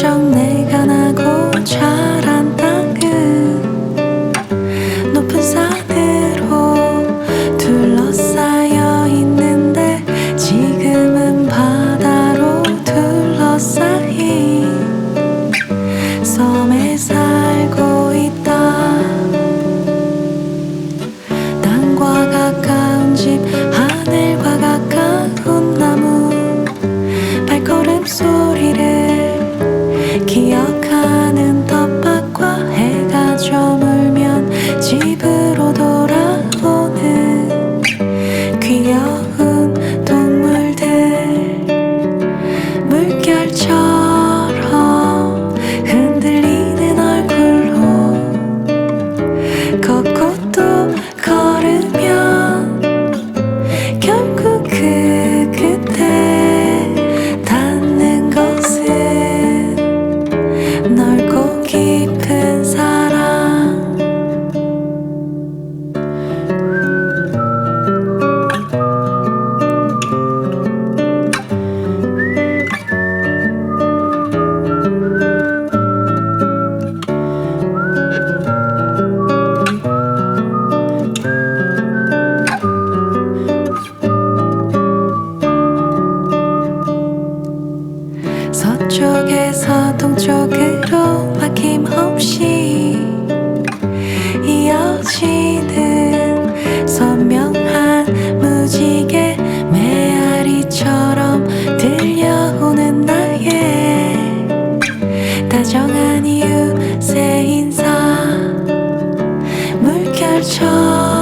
정 내가 나고 자란 땅은 높은 산으로 둘러싸여 있는데 지금은 바다로 둘러싸인 섬에 살고 있다. 땅과 가까운 집 하늘과 가까운 나무 발걸음 속 그 그때 쪽으로 막힘없이 이어지는 선명한 무지개 메아리처럼 들려오는 나의 다정한 이웃의 인사 물결처럼